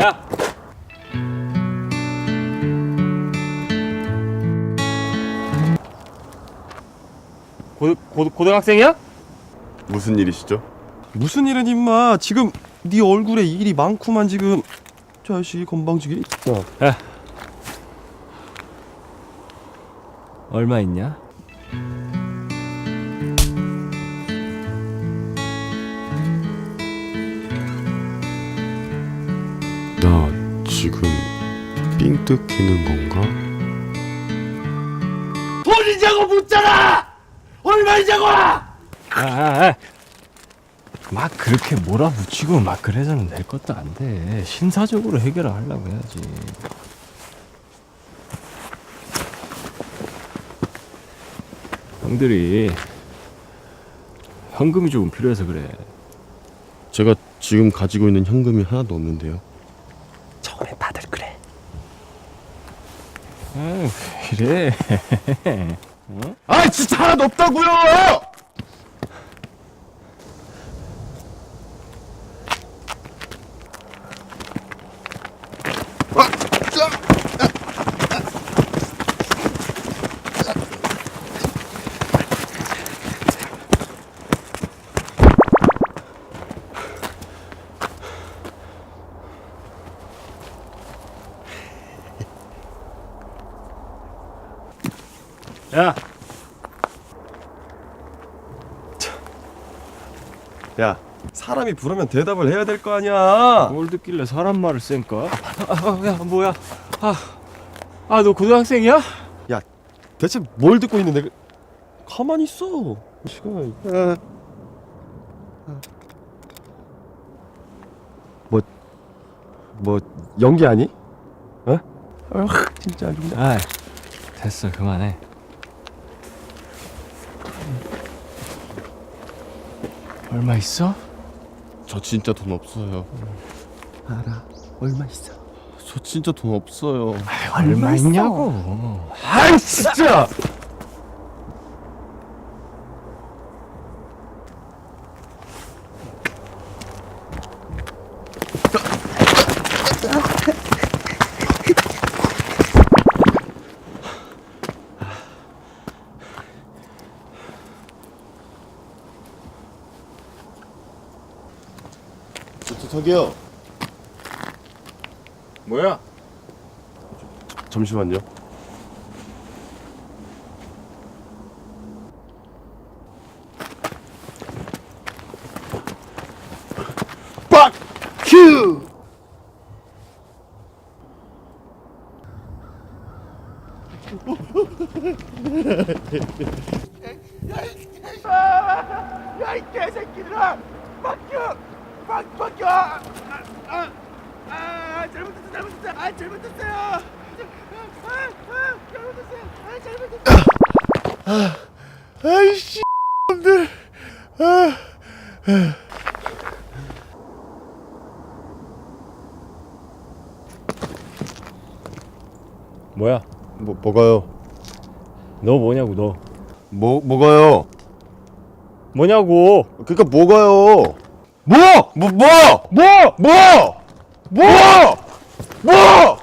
야. 고, 고, 고등학생이야? 무슨 일이시죠? 무슨 일은 임마 지금 네 얼굴에 일이 많구만 지금 자식이 건방지게 야 얼마 있냐? 삥 뜯기는 건가? 돈이자고 묻잖아! 얼마이자고! 아, 아, 아. 막 그렇게 몰아붙이고 막 그래서는 될 것도 안 돼. 신사적으로 해결을 하려고 해야지. 형들이 현금이 조금 필요해서 그래. 제가 지금 가지고 있는 현금이 하나도 없는데요. 처음에 다들 그래 아유, 그래. 아 진짜 하나도 없다고요! 야, 야 사람이 부르면 대답을 해야 될 거 아니야 뭘 듣길래 사람 말을 쌩까? 아, 아, 야, 뭐야? 아, 아, 너 고등학생이야? 대체 뭘 듣고 있는데 그- 가만히 있어 시간 뭐, 뭐 연기하니? 어? 아 진짜 아주 그냥 아, 됐어, 그만해. 얼마 있어? 저 진짜 돈 없어요. 알아 얼마 있어 저 진짜 돈 없어요. 얼마 있냐고? 아 진짜 저, 저, 저기요. 뭐야? 잠시만요. 빡! 큐! 야, 이 개새끼들아! 바뀌 어! 바, 바뀌어! 아, 아, 아, 아, 잘못했어, 잘못했어! 아, 잘못했어요! 아, 아, 잘못했어요! 아, 잘못했어요! 아이씨, 놈들. 뭐야? 뭐, 뭐가요? 너 뭐냐고, 너. 뭐, 뭐가요? 뭐냐고? 그니까 뭐가요? 뭐! 뭐, 뭐! 뭐! 뭐! 뭐! 뭐! 뭐! 뭐!